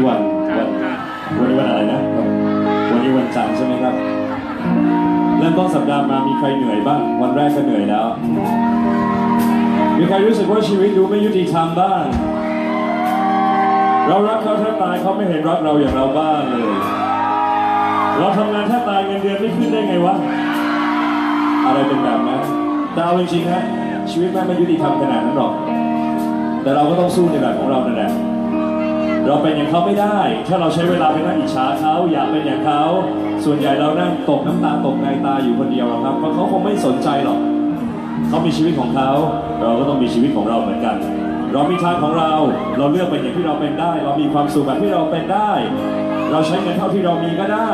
นี้วันวันวันนี้วันอะไรนะวันนี้วันจันทร์ใช่ไหมครับ เริ่มต้นสัปดาห์มามีใครเหนื่อยบ้าง วันแรกก็เหนื่อยแล้ว มีใครรู้สึกว่าชีวิตดูไม่ยุติธรรมบ้าง เรารักเขาแทบตายเขาไม่เห็นรักเราอย่างเราบ้างเลย เราทำงานแทบตายเงินเดือนไม่ขึ้นได้ไงวะ อะไรเป็นแบบนั้นแต่เอาจริงๆนะชีวิตแม่ไม่ยุติธรรมขนาดนั้นหรอก แต่เราก็ต้องสู้ในแบบของเรานั่นแหละ เราเป็นอย่างเขาไม่ได้ ถ้าเราใช้เวลาไปนั่งอิจฉาเขาอยากเป็นอย่างเขาส่วนใหญ่เรานั่งตกน้ำตาตกในตาอยู่คนเดียวครับเพราะเขาคงไม่สนใจหรอกเขามีชีวิตของเขา เราก็ต้องมีชีวิตของเราเหมือนกัน เรามีทางของเรา เราเลือกเป็นอย่างที่เราเป็นได้ เรามีความสุขแบบที่เราเป็นได้ เราใช้เงินเท่าที่เรามีก็ได้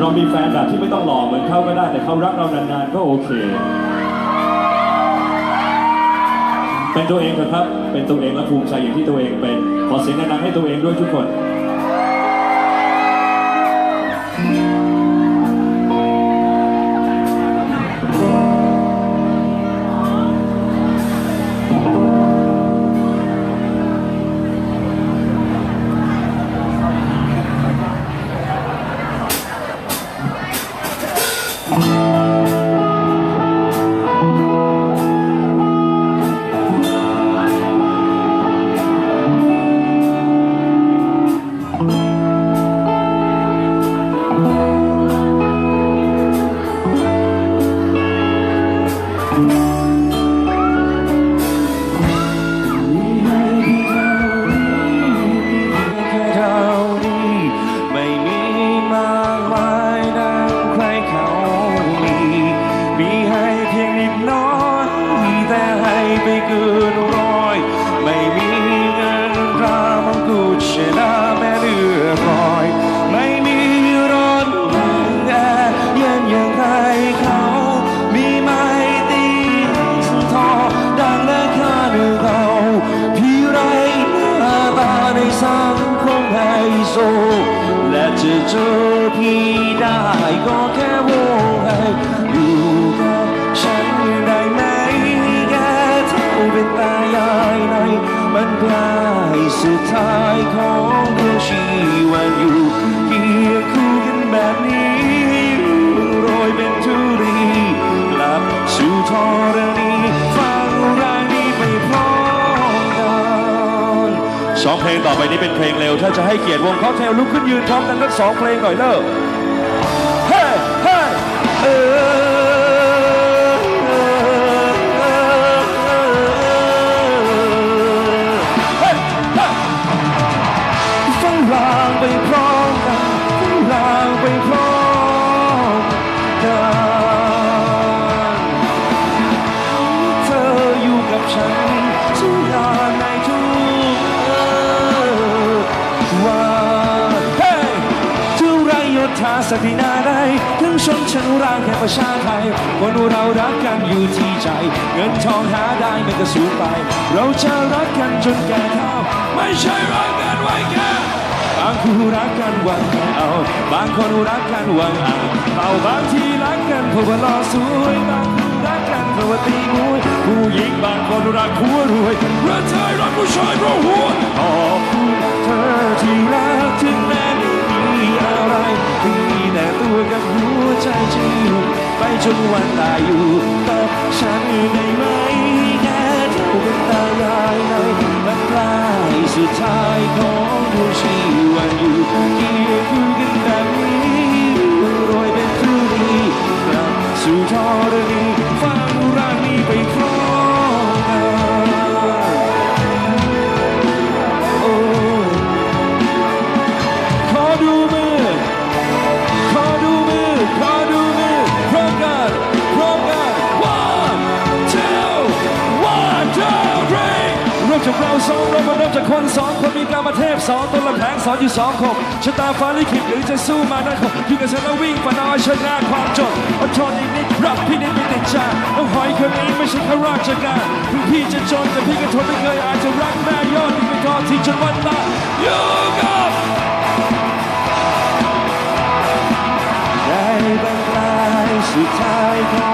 เรามีแฟนแบบที่ไม่ต้องหล่อเหมือนเขาก็ได้ แต่เขารักเรานานๆก็โอเค เป็นตัวเองเถอะครับ เป็นตัวเองและภูมิใจอย่างที่ตัวเองเป็น ขอเสียงแนะนำให้ตัวเองด้วยทุกคน ไฮโซและจะเจอพี่ได้ก็แค่ ไปนี้เป็นเพลงเร็ว ถ้าจะให้เกียรติวงค็อกเทลลุกขึ้นยืนพร้อมกันทั้งสองเพลงหน่อยเลิก ยศถาสถินาใดถึงชนชั้นร่างแค่ประชาไทยคนเรารักกันอยู่ที่ใจ เงินทองหาได้มันก็สูญไป เราจะรักกันจนแก่เฒ่าไม่ใช่รักกันไว้แค่บางคู่รักกันหวังเอา บางคนรักกันหวังเอาเราบางทีรักกันเพราะว่าล่อสวยบางคู่รักกันเพราะว่าตีมวยผู้หญิงบางคนรักหัวรวยเพราะชายรักผู้ชายเพราะหัวขอบคุณเธอที่รักถึงแม้ไม่มีอะไรมี แต่ตัวกับหัวใจจะอยู่ไปจนวันตายอยู่กับฉันได้ไหมแค่เท่ากันตายายในบรรปลายสุดท้ายของดวงชีวันอยู่เคียวคู่กันแบบนี้โรยเป็นทุลีกลับสู่ทรณี สอนอยู่สองคมชะตาฟ้าลิขิตหรือจะสู้มาได้คงอยู่กับฉันแล้ววิ่งฝันเอาชนะความจนอดทนอีกนิดรักพี่นิดไม่ติดใจน้องหอยคนนี้ไม่ใช่ข้าราชการถึงพี่จะจนแต่พี่ก็ทนไม่เคยอาจจะรักแม่ยอดที่ไม่ทอดทิ้งจนวันตายอยู่กับได้บรรลายสุดท้ายของ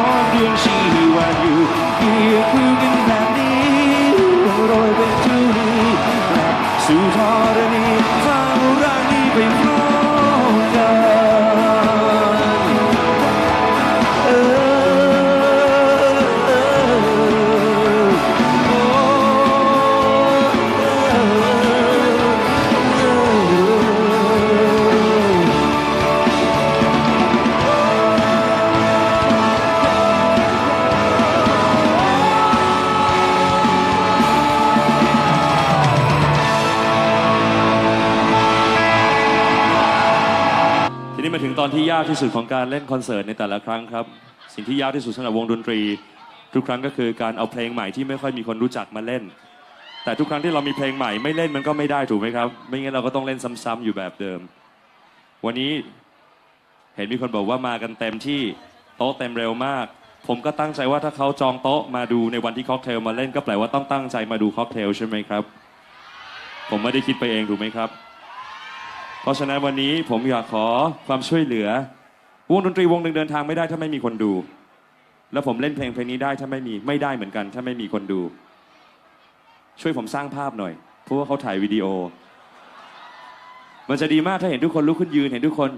นี่มาถึงตอนที่ยากที่สุดของการเล่นคอนเสิร์ตในแต่ละครั้งครับ สิ่งที่ยากที่สุดสำหรับวงดนตรี ทุกครั้งก็คือการเอาเพลงใหม่ที่ไม่ค่อยมีคนรู้จักมาเล่น แต่ทุกครั้งที่เรามีเพลงใหม่ไม่เล่นมันก็ไม่ได้ถูกไหมครับ ไม่งั้นเราก็ต้องเล่นซ้ำๆอยู่แบบเดิม วันนี้เห็นมีคนบอกว่ามากันเต็มที่โต๊ะเต็มเร็วมาก ผมก็ตั้งใจว่าถ้าเขาจองโต๊ะมาดูในวันที่ค็อกเทลมาเล่นก็แปลว่าต้องตั้งใจมาดูค็อกเทลใช่ไหมครับ ผมไม่ได้คิดไปเองถูกไหมครับ เพราะฉะนั้นวันนี้ผมอยากขอความช่วยเหลือ วงดนตรีวงหนึ่งเดินทางไม่ได้ถ้าไม่มีคนดู แล้วผมเล่นเพลงเพลงนี้ได้ถ้าไม่มีไม่ได้เหมือนกัน ถ้าไม่มีคนดู ช่วยผมสร้างภาพหน่อย เพราะว่าเขาถ่ายวิดีโอ มันจะดีมากถ้าเห็นทุกคนลุกขึ้นยืนเห็นทุกคน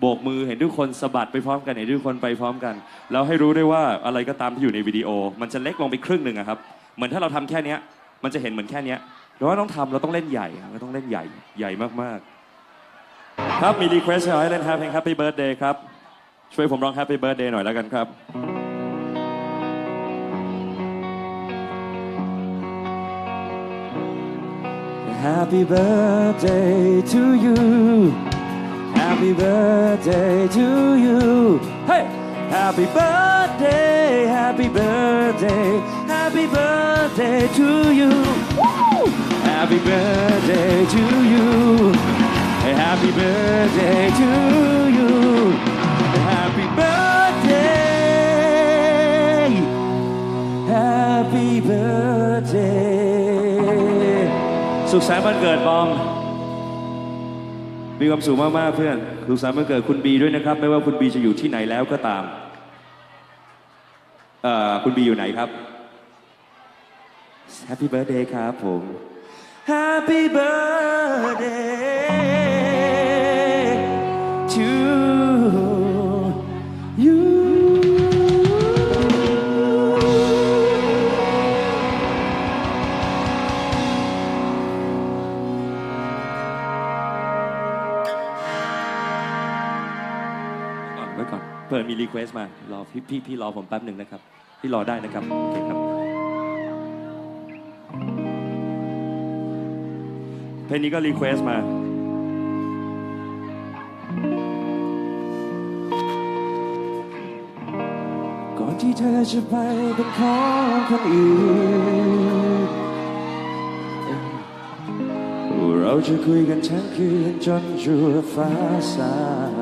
โบกมือเห็นทุกคนสะบัดไปพร้อมกันเห็นทุกคนไปพร้อมกัน แล้วให้รู้ได้วยว่าอะไรก็ตามที่อยู่ในวิดีโอ มันจะเล็กลงไปครึ่งหนึ่งอะครับเหมือนถ้าเราทำแค่เนี้ยมันจะเห็นเหมือนแค่เนี้ยเราว่าต้องทำเราต้องเล่นใหญ่เราต้องเล่นใหญ่ใหญ่มากๆ ครับ มีรีเควสให้เล่นครับเพลง Happy Birthday ครับ ช่วยผมร้อง Happy Birthday หน่อยแล้วกันครับ Happy birthday to you. Happy birthday to you. Hey! Happy birthday, happy birthday, happy birthday to you. Woo! Happy birthday to you. Happy birthday to you. Happy birthday. Happy birthday สุขสันต์วันเกิดบอม มีความสุขมากๆเพื่อน สุขสันต์วันเกิดคุณบีด้วยนะครับ ไม่ว่าคุณบีจะอยู่ที่ไหนแล้วก็ตามเอ่อคุณบีอยู่ไหนครับ Happy Birthday ครับผม Happy Birthday ควสมารอพี่พี่พี่รอผมแป๊บหนึ่งนะครับ พี่รอได้นะครับ โอเคครับ เพลงนี้ก็รีเควสมาก่อนที่เธอจะไปเป็นของคนอื่นเราจะคุยกันทั้งคืนจนชัวฟ้าสา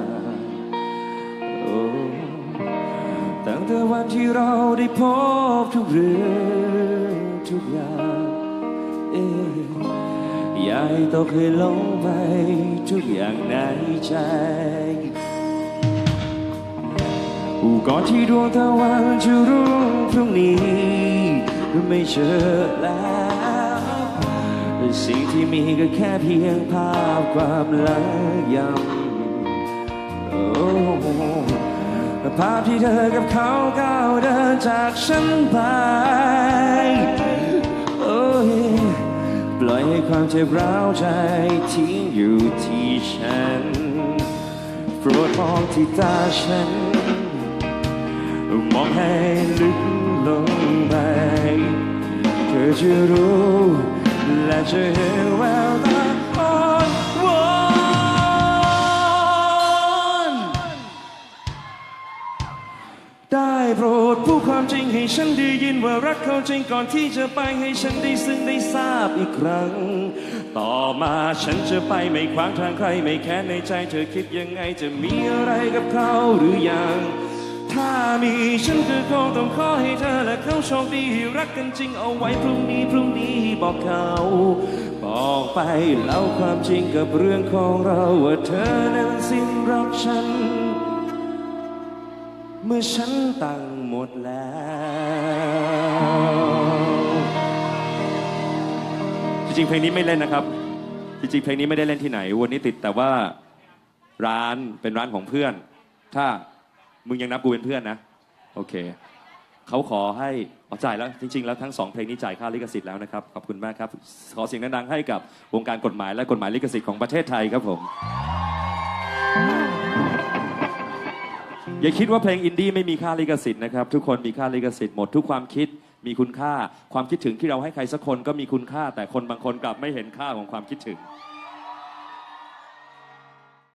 ง ที่เราได้พบทุกเรื่องทุกอย่างเอยาให้ต้องเคยลงไปทุกอย่างในใจก่อนที่ดวงตะวันจะรุ่งพรุ่งนี้ไม่เจอแล้วสิ่งที่มีก็แค่เพียงภาพความละยำโอ้ ภาพที่เธอกับเขาก้าวเดินจากฉันไปโอ้ยปล่อยให้ความเจ็บร้าวใจทิ้งอยู่ที่ฉันโปรดมองที่ตาฉัน มองให้ลึกลงไป เธอจะรู้และจะเห็น ฉันได้ยินว่ารักเขาจริงก่อนที่จะไปให้ฉันได้ซึ่งได้ทราบอีกครั้ง ต่อมาฉันจะไปไม่ขวางทางใครไม่แค้นในใจเธอคิดยังไงจะมีอะไรกับเขาหรือยัง ถ้ามีฉันก็คงต้องขอให้เธอและเขาโชคดีรักกันจริงเอาไว้พรุ่งนี้พรุ่งนี้บอกเขาบอกไปเล่าความจริงกับเรื่องของเราว่าเธอนั้นสิ้นรักฉัน เมื่อฉันตั้ง หมดแล้ว จริงๆ เพลงนี้ไม่เล่นนะครับ จริงๆ เพลงนี้ไม่ได้เล่นที่ไหน วันนี้ติดแต่ว่าร้านเป็นร้านของเพื่อน ถ้ามึงยังนับกูเป็นเพื่อนนะ โอเค เขาขอให้อ๋อจ่ายแล้ว จริง ๆ แล้วทั้งสองเพลงนี้จ่ายค่าลิขสิทธิ์แล้วนะครับ ขอบคุณมากครับ ขอเสียงดังๆให้กับวงการกฎหมายและกฎหมายลิขสิทธิ์ของประเทศไทยครับผม อย่าคิดว่าเพลงอินดี้ไม่มีค่าลิขสิทธิ์นะครับ ทุกคนมีค่าลิขสิทธิ์หมดทุกความคิดมีคุณค่า ความคิดถึงที่เราให้ใครสักคนก็มีคุณค่า แต่คนบางคนกลับไม่เห็นค่าของความคิดถึง